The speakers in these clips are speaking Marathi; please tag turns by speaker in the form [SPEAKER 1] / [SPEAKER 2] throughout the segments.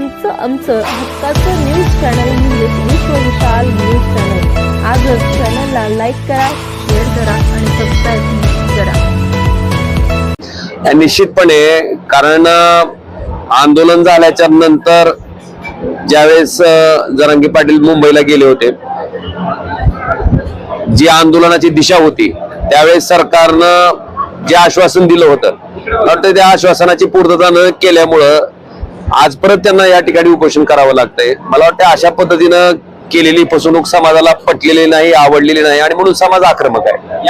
[SPEAKER 1] तुमचं आमचं हक्काचं न्यूज चॅनल म्हणजेच विश्व विशाल न्यूज चॅनल आजच चॅनलला लाईक करा शेअर करा आणि सबस्क्राईब करा.
[SPEAKER 2] निश्चितपणे कारण आंदोलन झाल्याच्यानंतर ज्यावेळेस जरांगी पाटील मुंबईला गेले होते जी आंदोलनाची दिशा होती त्यावेळेस सरकारनं जे आश्वासन दिलं होतं वाटतं त्या आश्वासनाची पूर्तता न केल्यामुळं आज परत त्यांना या ठिकाणी उपोषण करावं लागतंय. मला वाटतं अशा पद्धतीनं केलेली फसवणूक समाजाला पटलेली नाही आवडलेली नाही आणि म्हणून समाज आक्रमक आहे.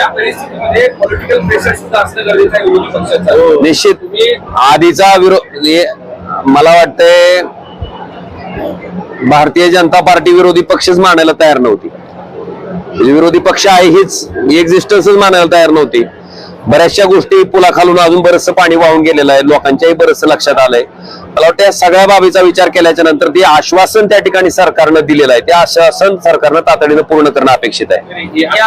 [SPEAKER 3] पक्षाचं.
[SPEAKER 2] निश्चित. आधीचा विरोध हे मला वाटतंय भारतीय जनता पार्टी विरोधी पक्षच मानायला तयार नव्हती. म्हणजे विरोधी पक्ष आहे हीच एक्झिस्टन्सच मानायला तयार नव्हती. बऱ्याचशा गोष्टी पुलाखालून अजून बरचसं पाणी वाहून गेलेलं आहे. लोकांच्याही बरचसं लक्षात आलंय. मला वाटतं या सगळ्या बाबीचा विचार केल्याच्यानंतर ते आश्वासन त्या ठिकाणी सरकारनं दिलेलं आहे. ते आश्वासन सरकारनं तातडीनं पूर्ण करणं अपेक्षित आहे.
[SPEAKER 3] या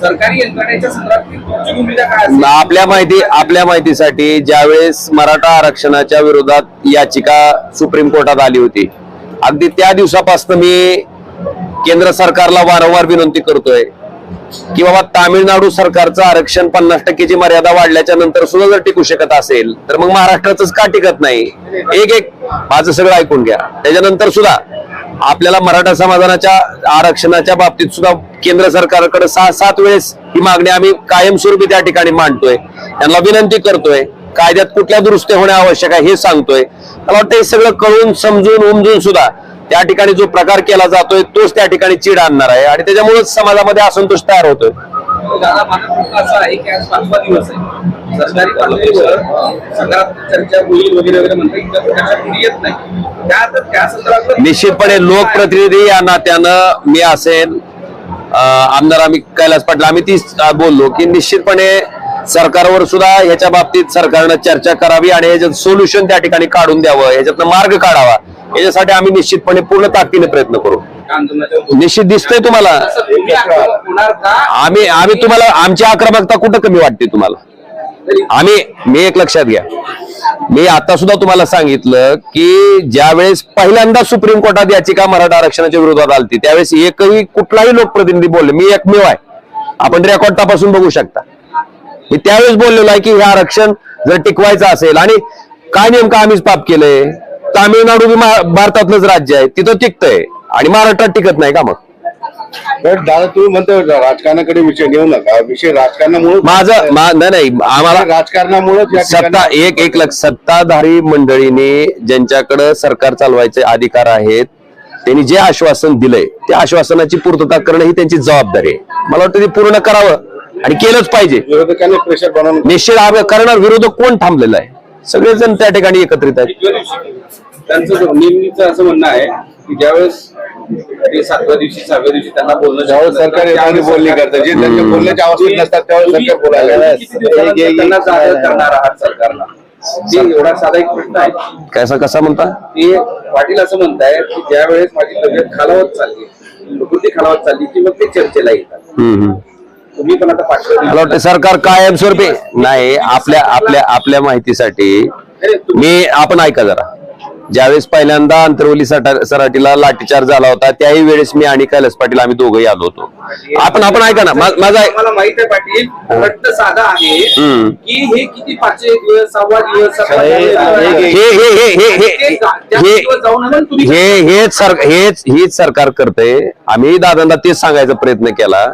[SPEAKER 3] सरकारी यंत्रणेच्या संदर्भात
[SPEAKER 2] आपल्या माहिती आपल्या माहितीसाठी ज्यावेळेस मराठा आरक्षणाच्या विरोधात याचिका सुप्रीम कोर्टात आली होती अगदी त्या दिवसापासून मी केंद्र सरकारला वारंवार विनंती करतोय. की बाबा तामिळनाडू सरकारचं आरक्षण पन्नास टक्केची मर्यादा वाढल्याच्या नंतर सुद्धा जर टिकू शकत असेल तर मग महाराष्ट्राचंच का टिकत नाही? एक एक माझं सगळं ऐकून घ्या. त्याच्यानंतर सुद्धा आपल्याला मराठा समाजाच्या आरक्षणाच्या बाबतीत सुद्धा केंद्र सरकारकडे सहा सात वेळेस ही मागणी आम्ही कायमस्वरूपी त्या ठिकाणी मांडतोय. त्यांना विनंती करतोय कायद्यात कुठल्या दुरुस्ती होणे आवश्यक आहे हे सांगतोय. मला वाटतं हे सगळं कळून समजून उमजून सुद्धा त्या ठिकाणी जो प्रकार केला जातोय तोच त्या ठिकाणी चीड आणणार आहे. आणि त्याच्यामुळेच समाजामध्ये असंतोष तयार होतोय. निश्चितपणे लोकप्रतिनिधी या नात्यानं मी असेल आमदार आम्ही कैलास पाटील आम्ही तीच बोललो की निश्चितपणे सरकारवर सुद्धा याच्या बाबतीत सरकारनं चर्चा करावी आणि याच्यात सोल्युशन त्या ठिकाणी काढून द्यावं याच्यातनं मार्ग काढावा. याच्यासाठी आम्ही निश्चितपणे पूर्ण ताकदीने प्रयत्न करू. निश्चित दिसतंय तुम्हाला. आम्ही आम्ही तुम्हाला आमची आक्रमकता कुठं कमी वाटते तुम्हाला? आम्ही मी एक लक्षात घ्या. मी आता सुद्धा तुम्हाला सांगितलं की ज्यावेळेस पहिल्यांदा सुप्रीम कोर्टात याचिका मराठा आरक्षणाच्या विरोधात आलती त्यावेळेस एकही कुठलाही लोकप्रतिनिधी बोलले मी एकमेव आहे. आपण रेकॉर्ड तपासून बघू शकता. मी त्यावेळेस बोललेलो आहे की हे आरक्षण जर टिकवायचं असेल आणि काय नेमकं आम्हीच पाप केलंय? तामिळनाडू बी भारतातलंच राज्य आहे. तिथं टिकतंय. आणि महाराष्ट्रात टिकत नाही का मग?
[SPEAKER 4] पण दादा तुम्ही म्हणतो राजकारणाकडे विषय घेऊ नका. विषय राजकारणामुळे
[SPEAKER 2] माझं मा- नाही नाही आम्हाला
[SPEAKER 4] राजकारणामुळे
[SPEAKER 2] सत्ता एक एक लक्ष सत्ताधारी मंडळीने ज्यांच्याकडे सरकार चालवायचे अधिकार आहेत त्यांनी जे आश्वासन दिलंय त्या आश्वासनाची पूर्तता करणं ही त्यांची जबाबदारी आहे. मला वाटतं ते पूर्ण करावं आणि केलंच पाहिजे.
[SPEAKER 4] विरोधकांनी प्रेशर बनवून
[SPEAKER 2] निश्चित आम्ही करणार विरोधक कोण थांबलेला आहे? सगळेजण त्या ठिकाणी एकत्रित आहेत.
[SPEAKER 3] त्यांचं नेहमीचं असं म्हणणं आहे की ज्यावेळेस ते सातव्या दिवशी सहाव्या दिवशी त्यांना बोलणं
[SPEAKER 4] ज्यावेळेस सरकार येताना बोलणी करतं जे त्यांच्या बोलण्याची आवश्यक नसतात त्यावेळेस सरकार बोलायला
[SPEAKER 3] त्यांना जाहीर करणार आहात सरकारला? ते एवढा साधा एक प्रश्न आहे.
[SPEAKER 2] कसा कसा म्हणता?
[SPEAKER 3] ते पाटील असं म्हणताय की ज्या वेळेस माझी तब्येत खालावत चालली प्रकृती खालावत चालली की मग ते चर्चेला येतात. तुम्ही पण आता
[SPEAKER 2] मला वाटतं सरकार कायमस्वरूपी नाही आपल्या आपल्या आपल्या माहितीसाठी मी आपण ऐका जरा. ज्यावेळेस पहिल्यांदा अंतरवली सराटीला लाठीचार्ज झाला होता त्याही वेळेस मी आणि कैलास पाटील आम्ही दोघंही आलो होतो. आपण आपण ऐका ना मा- माझा
[SPEAKER 3] मला माहीत आहे पाटील प्रश्न साधा आहे
[SPEAKER 2] हम्म.
[SPEAKER 3] की हे किती पाचवे दिवस सहावा दिवस
[SPEAKER 4] हे-
[SPEAKER 3] दिवस,
[SPEAKER 4] हे-
[SPEAKER 2] हे हे हे हे हे
[SPEAKER 3] ते जा- त्या
[SPEAKER 2] हे
[SPEAKER 3] दिवस जाऊन आलं तुम्ही
[SPEAKER 2] हे हेच सर हेच हेच सरकार करतंय. आम्ही दादांना तेच सांगायचा प्रयत्न केला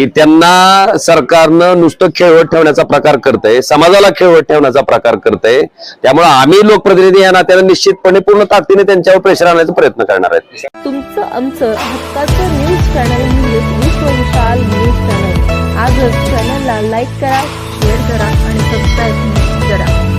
[SPEAKER 2] की त्यांना सरकारनं नुसतं खेळवत ठेवण्याचा प्रकार करतंय समाजाला खेळवत ठेवण्याचा प्रकार करतंय. त्यामुळे आम्ही लोकप्रतिनिधी या नात्याने निश्चितपणे पूर्ण ताकदीने त्यांच्यावर प्रेशर आणण्याचा प्रयत्न करणार आहेत.
[SPEAKER 1] तुमचं आमचं हक्काचं न्यूज म्हणजे चॅनल विशाल न्यूज चॅनल आजच चॅनलला लाईक करा शेअर करा आणि सबस्क्राईब करा.